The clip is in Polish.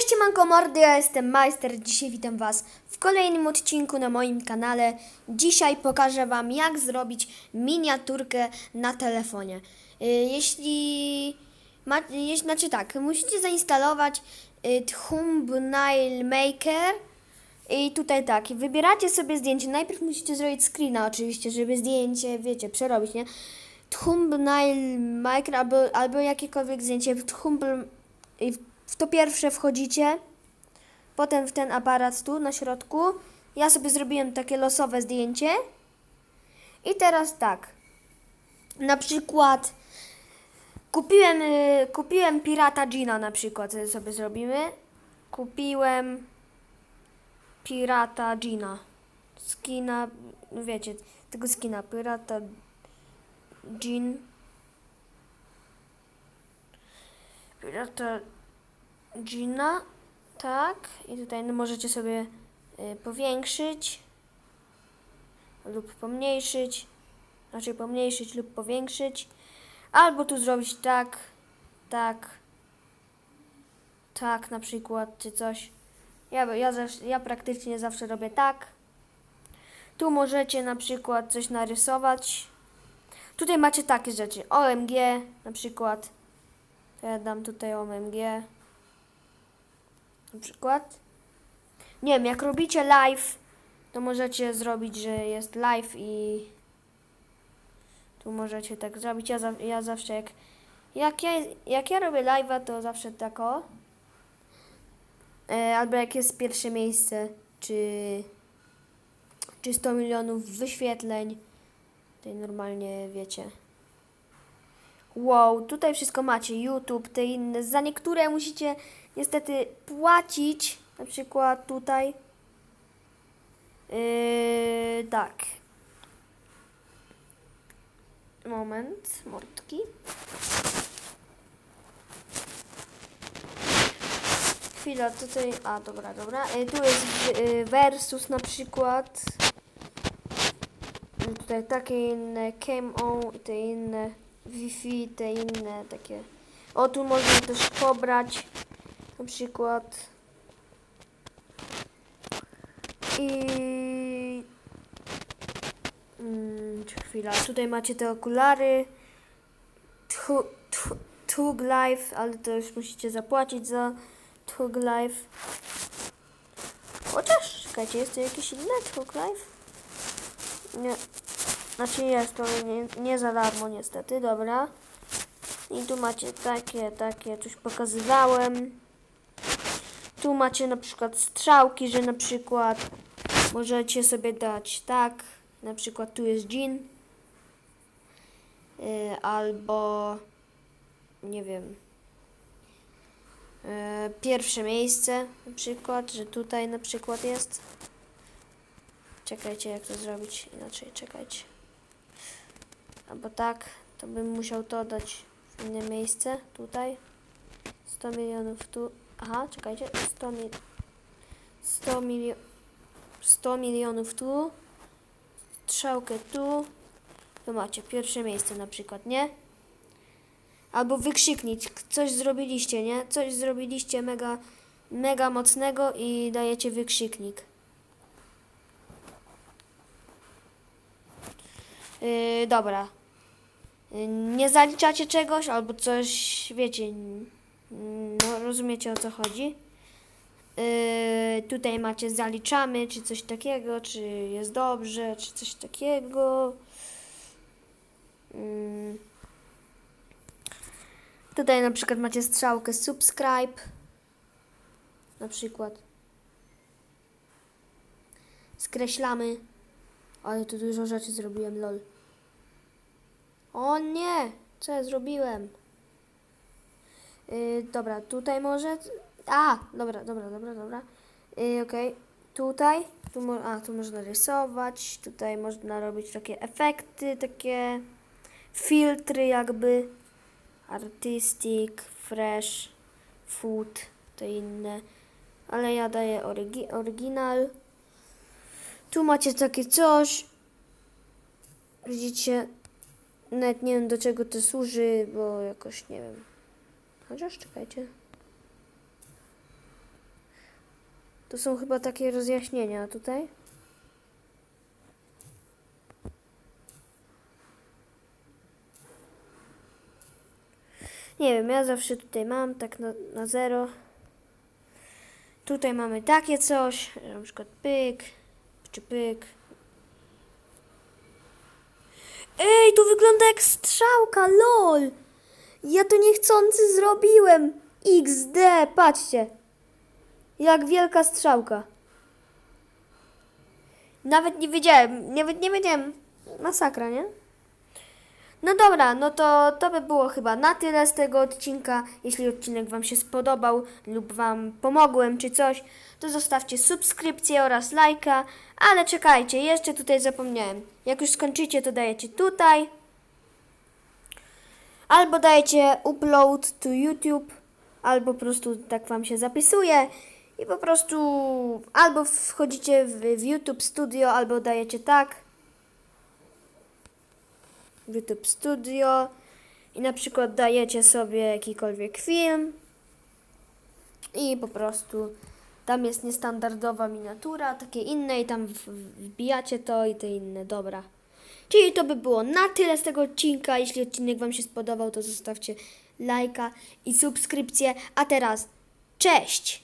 Cześć Manko Mordy, ja jestem Majster. Dzisiaj witam Was w kolejnym odcinku na moim kanale. Dzisiaj pokażę Wam jak zrobić miniaturkę na telefonie. Y, Jeśli, ma, jeśli znaczy tak, musicie zainstalować y, Thumbnail Maker i tutaj tak, wybieracie sobie zdjęcie. Najpierw musicie zrobić screena oczywiście, żeby zdjęcie, wiecie, przerobić, nie? Thumbnail Maker albo, albo jakiekolwiek zdjęcie w Thumb i w to pierwsze wchodzicie, potem w ten aparat tu na środku. Ja sobie zrobiłem takie losowe zdjęcie. I teraz tak. Na przykład kupiłem, y, kupiłem Pirata Gina na przykład y, sobie zrobimy. Kupiłem Pirata Gina. Skina, no wiecie, tego skina Pirata Gin. Pirata Gina, tak. I tutaj no, możecie sobie y, powiększyć lub pomniejszyć. Znaczy pomniejszyć lub powiększyć. Albo tu zrobić tak, tak, tak na przykład, czy coś. Ja, ja, ja praktycznie zawsze robię tak. Tu możecie na przykład coś narysować. Tutaj macie takie rzeczy. OMG na przykład. Ja dam tutaj OMG na przykład. Nie wiem, jak robicie live, to możecie zrobić, że jest live i tu możecie tak zrobić. Ja, za, ja zawsze jak, jak, ja, jak ja robię live'a, to zawsze tak o. E, albo jak jest pierwsze miejsce, czy, czy 100 milionów wyświetleń, to normalnie wiecie. Wow, tutaj wszystko macie, YouTube, te inne. Za niektóre musicie niestety płacić, na przykład tutaj. Yy, tak. Moment, mordki. Chwila, tutaj, a dobra, dobra. Yy, tu jest yy, versus na przykład. Yy, tutaj takie inne, came on te inne. Wi-Fi, te inne takie. O, tu można też pobrać na przykład. I. Mm, chwila. Tutaj macie te okulary. Tug Life, ale to już musicie zapłacić za Tug Life. Chociaż, czekajcie, jest to jakieś inne Tug Life? Nie. Znaczy jest to nie, nie za darmo niestety, dobra. I tu macie takie, takie, coś pokazywałem. Tu macie na przykład strzałki, że na przykład możecie sobie dać tak, na przykład tu jest gin. Yy, albo nie wiem. Yy, pierwsze miejsce na przykład, że tutaj na przykład jest. Czekajcie, jak to zrobić inaczej, czekajcie. Albo tak, to bym musiał to dać w inne miejsce, tutaj. 100 milionów tu. Aha, czekajcie, 100, mil... 100, milio... 100 milionów tu. Strzałkę tu. To macie pierwsze miejsce na przykład, nie? Albo wykrzyknić, coś zrobiliście, nie? Coś zrobiliście mega, mega mocnego i dajecie wykrzyknik. Yy, dobra. Yy, nie zaliczacie czegoś albo coś, wiecie, no rozumiecie o co chodzi. Yy, tutaj macie zaliczamy, czy coś takiego, czy jest dobrze, czy coś takiego. Yy. Tutaj na przykład macie strzałkę subscribe. Na przykład. Skreślamy. Ale tu dużo rzeczy zrobiłem, lol. O nie! Co ja zrobiłem? Yy, dobra, tutaj może... A! Dobra, dobra, dobra, dobra. Yy, Okej. Tutaj. Tu mo- a, tu można rysować. Tutaj można robić takie efekty, takie filtry jakby. Artistic, fresh, food, te inne. Ale ja daję orygi- oryginal. Tu macie takie coś. Widzicie? Nawet nie wiem do czego to służy, bo jakoś nie wiem. Chociaż czekajcie. To są chyba takie rozjaśnienia tutaj. Nie wiem, ja zawsze tutaj mam tak na, na zero. Tutaj mamy takie coś, na przykład pyk, czy pyk. Ej, to wygląda jak strzałka, lol! Ja to niechcący zrobiłem. XD, patrzcie. Jak wielka strzałka. Nawet nie wiedziałem, nawet nie wiedziałem. Masakra, nie? No dobra, no to to by było chyba na tyle z tego odcinka. Jeśli odcinek Wam się spodobał lub Wam pomogłem czy coś, to zostawcie subskrypcję oraz lajka. Ale czekajcie, jeszcze tutaj zapomniałem. Jak już skończycie, to dajecie tutaj. Albo dajecie upload to YouTube, albo po prostu tak Wam się zapisuje. I po prostu albo wchodzicie w, w YouTube Studio, albo dajecie tak. YouTube Studio i na przykład dajecie sobie jakikolwiek film i po prostu tam jest niestandardowa miniatura, takie inne i tam wbijacie to i te inne, dobra. Czyli to by było na tyle z tego odcinka. Jeśli odcinek Wam się spodobał, to zostawcie lajka i subskrypcję. A teraz, cześć!